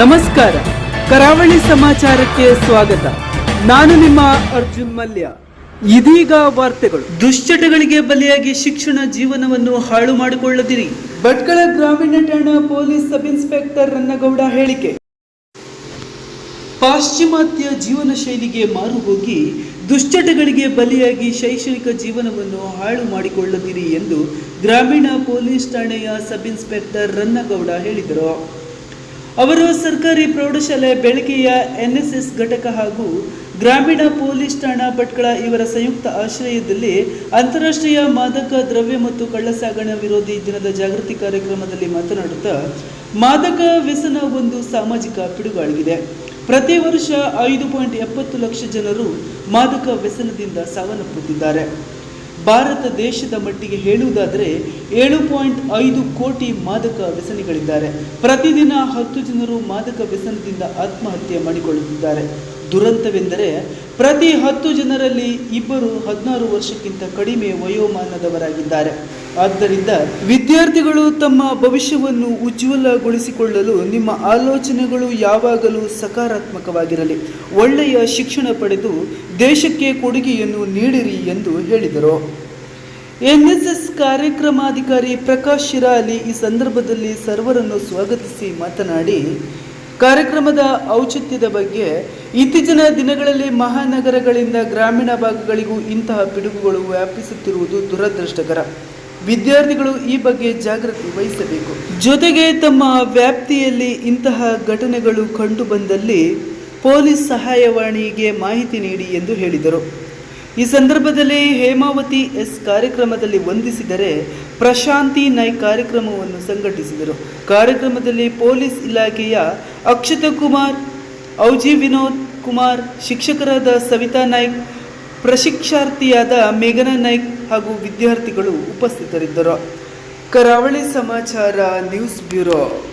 ನಮಸ್ಕಾರ. ಕರಾವಳಿ ಸಮಾಚಾರಕ್ಕೆ ಸ್ವಾಗತ. ನಾನು ನಿಮ್ಮ ಅರ್ಜುನ್ ಮಲ್ಯ. ಇದೀಗ ವಾರ್ತೆಗಳು. ದುಶ್ಚಟಗಳಿಗೆ ಬಲಿಯಾಗಿ ಶಿಕ್ಷಣ ಜೀವನವನ್ನು ಹಾಳು ಮಾಡಿಕೊಳ್ಳದಿರಿ. ಭಟ್ಕಳ ಗ್ರಾಮೀಣ ಠಾಣಾ ಪೊಲೀಸ್ ಸಬ್ ಇನ್ಸ್ಪೆಕ್ಟರ್ ರನ್ನಗೌಡ ಹೇಳಿಕೆ. ಪಾಶ್ಚಿಮಾತ್ಯ ಜೀವನ ಶೈಲಿಗೆ ಮಾರು ಹೋಗಿ ದುಶ್ಚಟಗಳಿಗೆ ಬಲಿಯಾಗಿ ಶೈಕ್ಷಣಿಕ ಜೀವನವನ್ನು ಹಾಳು ಮಾಡಿಕೊಳ್ಳದಿರಿ ಎಂದು ಗ್ರಾಮೀಣ ಪೊಲೀಸ್ ಠಾಣೆಯ ಸಬ್ ಇನ್ಸ್ಪೆಕ್ಟರ್ ರನ್ನಗೌಡ ಹೇಳಿದರು. ಅವರು ಸರ್ಕಾರಿ ಪ್ರೌಢಶಾಲೆ ಬೆಳಗ್ಗೆಯ ಎನ್ಎಸ್ಎಸ್ ಘಟಕ ಹಾಗೂ ಗ್ರಾಮೀಣ ಪೊಲೀಸ್ ಠಾಣಾ ಭಟ್ಕಳ ಇವರ ಸಂಯುಕ್ತ ಆಶ್ರಯದಲ್ಲಿ ಅಂತಾರಾಷ್ಟ್ರೀಯ ಮಾದಕ ದ್ರವ್ಯ ಮತ್ತು ಕಳ್ಳಸಾಗಣೆ ವಿರೋಧಿ ದಿನದ ಜಾಗೃತಿ ಕಾರ್ಯಕ್ರಮದಲ್ಲಿ ಮಾತನಾಡುತ್ತಾ, ಮಾದಕ ವ್ಯಸನ ಒಂದು ಸಾಮಾಜಿಕ ಪಿಡುಗಾಗಿದೆ ಪ್ರತಿ ವರ್ಷ ಐದು ಪಾಯಿಂಟ್ ಎಪ್ಪತ್ತು ಲಕ್ಷ ಜನರು ಮಾದಕ ವ್ಯಸನದಿಂದ ಸಾವನ್ನಪ್ಪುತ್ತಿದ್ದಾರೆ. ಭಾರತ ದೇಶದ ಮಟ್ಟಿಗೆ ಹೇಳುವುದಾದರೆ ಏಳು ಪಾಯಿಂಟ್ ಐದು ಕೋಟಿ ಮಾದಕ ವ್ಯಸನಿಗಳಿದ್ದಾರೆ. ಪ್ರತಿದಿನ ಹತ್ತು ಜನರು ಮಾದಕ ವ್ಯಸನದಿಂದ ಆತ್ಮಹತ್ಯೆ ಮಾಡಿಕೊಳ್ಳುತ್ತಿದ್ದಾರೆ. ದುರಂತವೆಂದರೆ ಪ್ರತಿ ಹತ್ತು ಜನರಲ್ಲಿ ಇಬ್ಬರು ಹದಿನಾರು ವರ್ಷಕ್ಕಿಂತ ಕಡಿಮೆ ವಯೋಮಾನದವರಾಗಿದ್ದಾರೆ. ಆದ್ದರಿಂದ ವಿದ್ಯಾರ್ಥಿಗಳು ತಮ್ಮ ಭವಿಷ್ಯವನ್ನು ಉಜ್ವಲಗೊಳಿಸಿಕೊಳ್ಳಲು ನಿಮ್ಮ ಆಲೋಚನೆಗಳು ಯಾವಾಗಲೂ ಸಕಾರಾತ್ಮಕವಾಗಿರಲಿ. ಒಳ್ಳೆಯ ಶಿಕ್ಷಣ ಪಡೆದು ದೇಶಕ್ಕೆ ಕೊಡುಗೆಯನ್ನು ನೀಡಿರಿ ಎಂದು ಹೇಳಿದರು. ಎನ್ಎಸ್ಎಸ್ ಕಾರ್ಯಕ್ರಮಾಧಿಕಾರಿ ಪ್ರಕಾಶ್ ಶಿರಾಲಿ ಈ ಸಂದರ್ಭದಲ್ಲಿ ಸರ್ವರನ್ನು ಸ್ವಾಗತಿಸಿ ಮಾತನಾಡಿ ಕಾರ್ಯಕ್ರಮದ ಔಚಿತ್ಯದ ಬಗ್ಗೆ ಇತ್ತೀಚಿನ ದಿನಗಳಲ್ಲಿ ಮಹಾನಗರಗಳಿಂದ ಗ್ರಾಮೀಣ ಭಾಗಗಳಿಗೂ ಇಂತಹ ಪಿಡುಗುಗಳು ವ್ಯಾಪಿಸುತ್ತಿರುವುದು ದುರದೃಷ್ಟಕರ. ವಿದ್ಯಾರ್ಥಿಗಳು ಈ ಬಗ್ಗೆ ಜಾಗೃತಿ ವಹಿಸಬೇಕು. ಜೊತೆಗೆ ತಮ್ಮ ವ್ಯಾಪ್ತಿಯಲ್ಲಿ ಇಂತಹ ಘಟನೆಗಳು ಕಂಡುಬಂದಲ್ಲಿ ಪೊಲೀಸ್ ಸಹಾಯವಾಣಿಗೆ ಮಾಹಿತಿ ನೀಡಿ ಎಂದು ಹೇಳಿದರು. ಈ ಸಂದರ್ಭದಲ್ಲಿ ಹೇಮಾವತಿ ಎಸ್ ಕಾರ್ಯಕ್ರಮದಲ್ಲಿ ವಂದಿಸಿದರೆ ಪ್ರಶಾಂತಿ ನಾಯ್ ಕಾರ್ಯಕ್ರಮವನ್ನು ಸಂಘಟಿಸಿದರು. ಕಾರ್ಯಕ್ರಮದಲ್ಲಿ ಪೊಲೀಸ್ ಇಲಾಖೆಯ ಅಕ್ಷತ ಕುಮಾರ್, ಔಜಿ ವಿನೋದ್ ಕುಮಾರ್, ಶಿಕ್ಷಕರಾದ ಸವಿತಾ ನಾಯ್ಕ್, ಪ್ರಶಿಕ್ಷಾರ್ಥಿಯಾದ ಮೇಘನಾ ನಾಯ್ಕ್ ಹಾಗೂ ವಿದ್ಯಾರ್ಥಿಗಳು ಉಪಸ್ಥಿತರಿದ್ದರು. ಕರಾವಳಿ ಸಮಾಚಾರ ನ್ಯೂಸ್ ಬ್ಯೂರೋ.